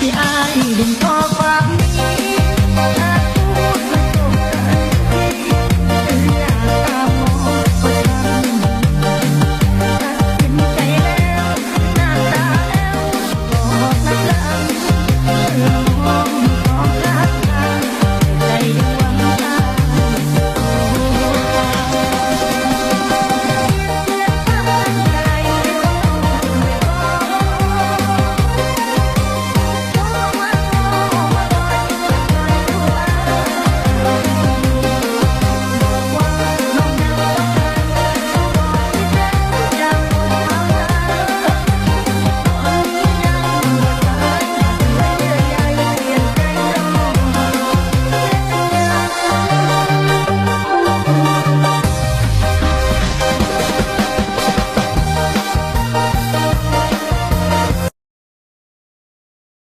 ที่อายดึงออก